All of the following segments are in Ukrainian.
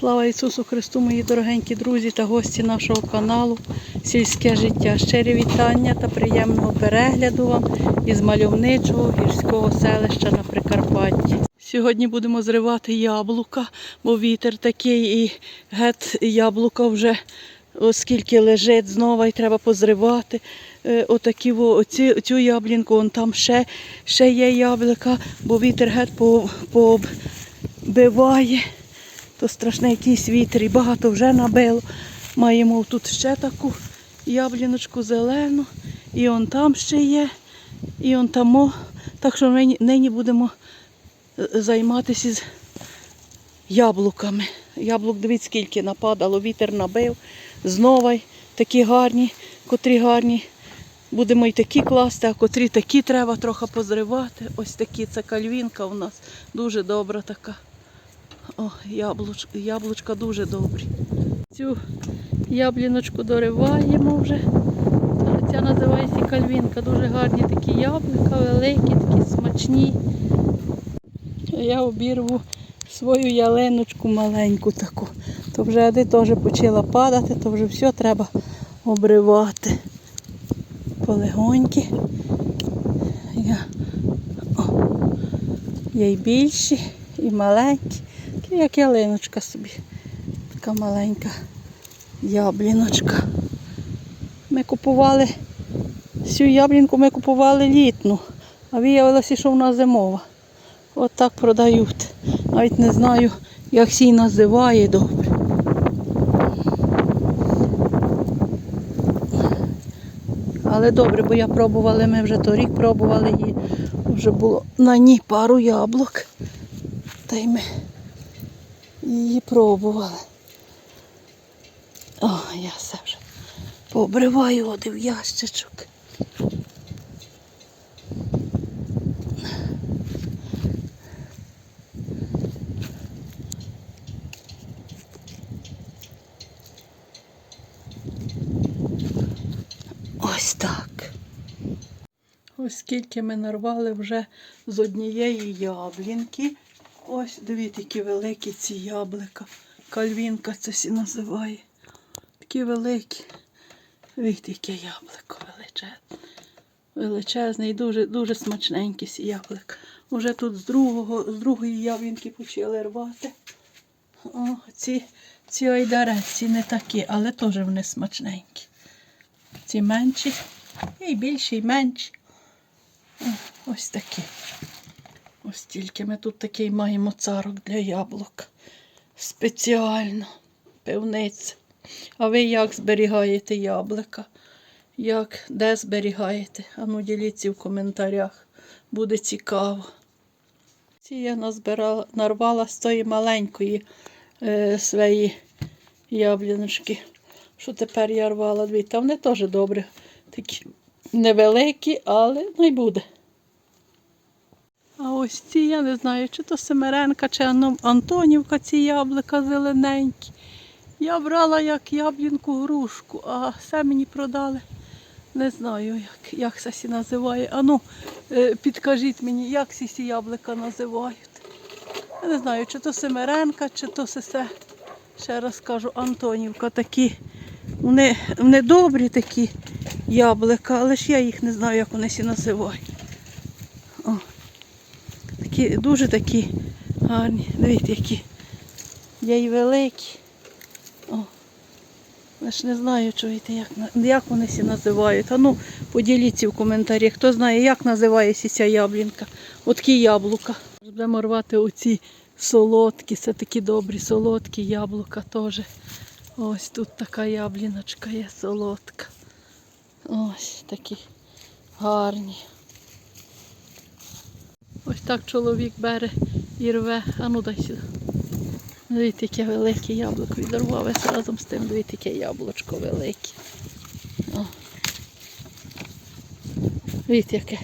Слава Ісусу Христу, мої дорогенькі друзі та гості нашого каналу Сільське життя. Щирі вітання та приємного перегляду вам із мальовничого гірського селища на Прикарпатті. Сьогодні будемо зривати яблука, бо вітер такий і гет яблука вже оскільки лежить знову і треба позривати. Е, Отакі оці, цю яблінку, вон там ще, ще є яблука, бо вітер геть по, побиває. То страшний якийсь вітер і багато вже набило. Маємо тут ще таку ябліночку зелену, і он там ще є, і он там. Так що нині, нині будемо е, займатися з яблуками. Яблук, дивіться, скільки нападало, вітер набив. Знову такі гарні, котрі гарні. Будемо і такі класти, а котрі такі треба трохи позривати. Ось такі, це кальвінка у нас дуже добра така. О, яблуч, яблучка дуже добрі. Цю ябліночку дориваємо вже. Ця називається кальвінка. Дуже гарні такі яблука, великі, такі смачні. Я обірву свою ялиночку маленьку таку. То вже ади теж почала падати, то вже все треба обривати. Полегоньки. Я... О. Є й більші, і маленькі. Як ялиночка собі. Така маленька ябліночка. Ми купували цю яблінку ми купували літну, а виявилося, що вона зимова. От так продають. Навіть не знаю, як сій називає добре. Але добре, бо я пробувала, ми вже торік пробували її. Вже було на ній пару яблук. Та й ми її пробували. О, я все вже пообриваю один ящичок. Ось так. Ось скільки ми нарвали вже з однієї яблінки. Ось, дивіться, які великі ці яблука. Кальвінка це сі називає. Такі великі. Дивіться, яке яблуко величезне. Величезне і дуже, дуже смачненьке ці яблука. Уже тут з, другого, з другої яблінки почали рвати. О, ці, ці айдареці не такі, але теж вони смачненькі. Ці менші, і більші, і менші. Ось такі. Ось тільки ми тут такий маємо царок для яблук. Спеціально. Пивниця. А ви як зберігаєте яблука? Як, де зберігаєте? Ану, діліться в коментарях. Буде цікаво. Ці я назбирала, нарвала з тої маленької е, своєї ябліночки, що тепер я рвала дві. Та вони теж добре. Такі невеликі, але не буде. А ось ці, я не знаю, чи то Семеренка, чи Антонівка, ці яблука зелененькі. Я брала як яблінку грушку, а все мені продали. Не знаю, як, як це сі називає. Ану, е, підкажіть мені, як ці сі яблука називають. Я не знаю, чи то Семеренка, чи то сесе, ще раз кажу, Антонівка такі. Вони, вони добрі такі яблука, але ж я їх не знаю, як вони сі називають. Такі, дуже такі гарні. Дивіться, які. Є й великі. О. Я ж не знаю, чуєте, як, як вони всі називають. А ну, поділіться в коментарі, хто знає, як називається ця яблінка. От такі яблука. Будемо рвати оці солодкі, це такі добрі солодкі яблука теж. Ось тут така ябліночка є солодка. Ось такі гарні. Ось так чоловік бере і рве. А ну дай сюди. Дивіться, яке велике яблуко відірвав ось разом з тим, дивіться, яке яблучко велике. О. Дивіться, яке,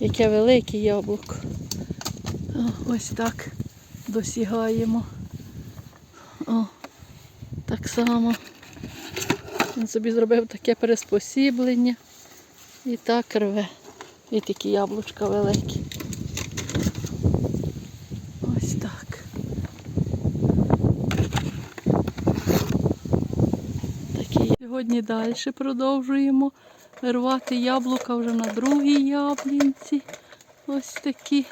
яке велике яблуко. О, ось так досягаємо. О, так само. Він собі зробив таке приспосіблення. І так рве. І такі яблучка великі. Ось так. Сьогодні далі продовжуємо рвати яблука вже на другій яблінці. Ось такі.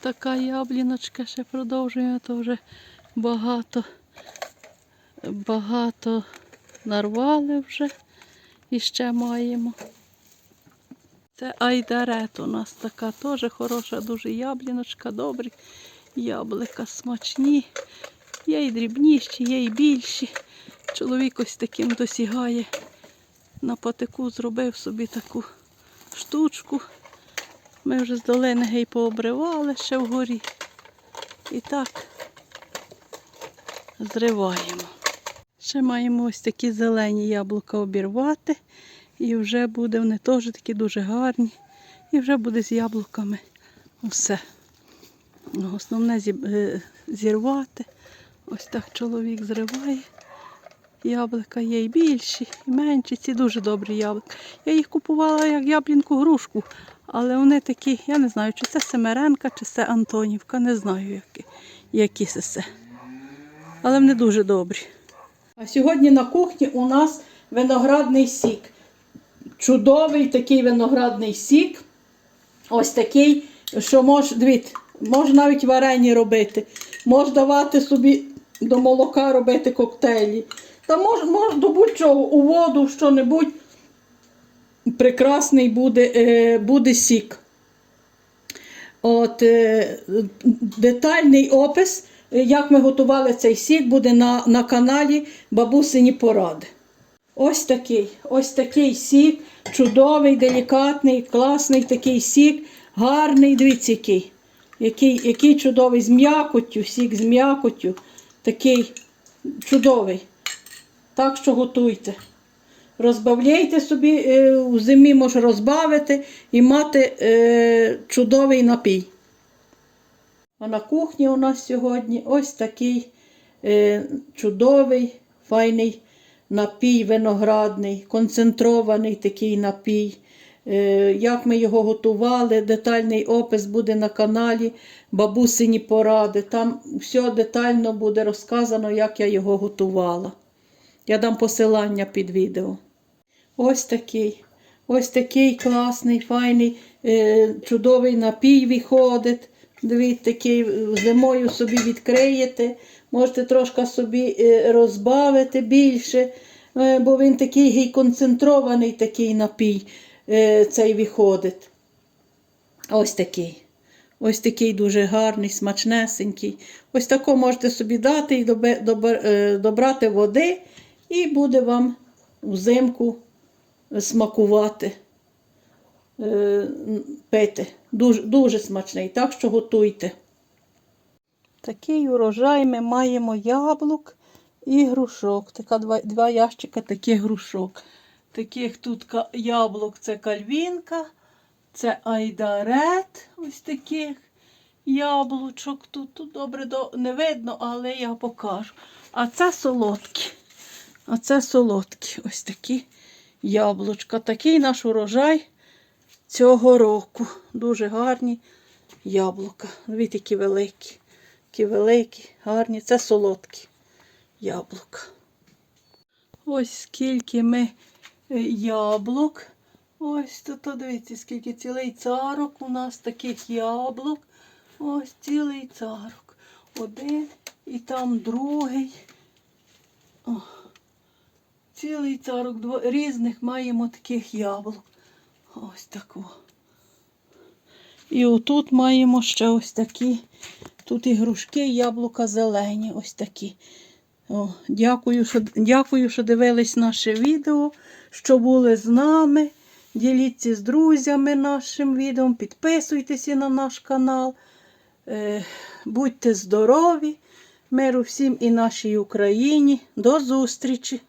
Така ябліночка ще продовжуємо, то вже багато, багато нарвали вже і ще маємо. Це айдарет у нас така теж хороша, дуже ябліночка, добрі яблука смачні. Є і дрібніші, є і більші. Чоловік ось таким досягає. На патику зробив собі таку штучку. Ми вже з долини гей пообривали ще вгорі. І так зриваємо. Ще маємо ось такі зелені яблука обірвати. І вже буде, вони теж такі дуже гарні. І вже буде з яблуками все. Основне е, зірвати. Ось так чоловік зриває. Яблука є і більші, і менші. Ці дуже добрі яблука. Я їх купувала як яблінку грушку, але вони такі, я не знаю, чи це Семеренка, чи це Антонівка, не знаю, які, які це. це. Але вони дуже добрі. А сьогодні на кухні у нас виноградний сік. Чудовий такий виноградний сік. Ось такий, що мож, дивіться, можна навіть варені робити. Можна давати собі до молока робити коктейлі. Та мож, мож до будь-чого у воду що-небудь прекрасний буде, е, буде сік. От, е, детальний опис, е, як ми готували цей сік, буде на, на каналі Бабусині Поради. Ось такий, ось такий сік, чудовий, делікатний, класний такий сік, гарний, дивіться, який. Який, який чудовий з м'якоттю, сік з м'якоттю. Такий чудовий. Так що готуйте. Розбавляйте собі, е, у зимі може розбавити і мати е, чудовий напій. А на кухні у нас сьогодні ось такий е, чудовий, файний напій виноградний, концентрований такий напій. Е, як ми його готували, детальний опис буде на каналі Бабусині Поради. Там все детально буде розказано, як я його готувала. Я дам посилання під відео. Ось такий. Ось такий класний, файний, е, чудовий напій виходить. Дивіться, такий зимою собі відкриєте. Можете трошки собі е, розбавити більше, е, бо він такий гей концентрований такий напій цей виходить. Ось такий. Ось такий дуже гарний, смачнесенький. Ось тако можете собі дати і добрати води, і буде вам взимку смакувати, е, пити. Дуже, дуже смачний, так що готуйте. Такий урожай ми маємо яблук і грушок. Така два, два ящика таких грушок. Таких тут яблук це кальвінка, це айдарет. Ось таких яблучок. Тут, тут добре до, не видно, але я покажу. А це солодкі. А це солодкі. Ось такі яблучка. Такий наш урожай цього року. Дуже гарні яблука. Дивіться, які великі. Які великі, гарні. Це солодкі яблука. Ось скільки ми е, яблук. Ось тут, дивіться, скільки цілий царок у нас таких яблук. Ось цілий царок. Один і там другий. О, цілий царок дво- різних маємо таких яблук. Ось такого. І отут маємо ще ось такі. Тут ігрушки, яблука зелені, ось такі. О, дякую, що, дякую, що дивились наше відео, що були з нами. Діліться з друзями нашим відео, підписуйтеся на наш канал. Е, будьте здорові, миру всім і нашій Україні. До зустрічі!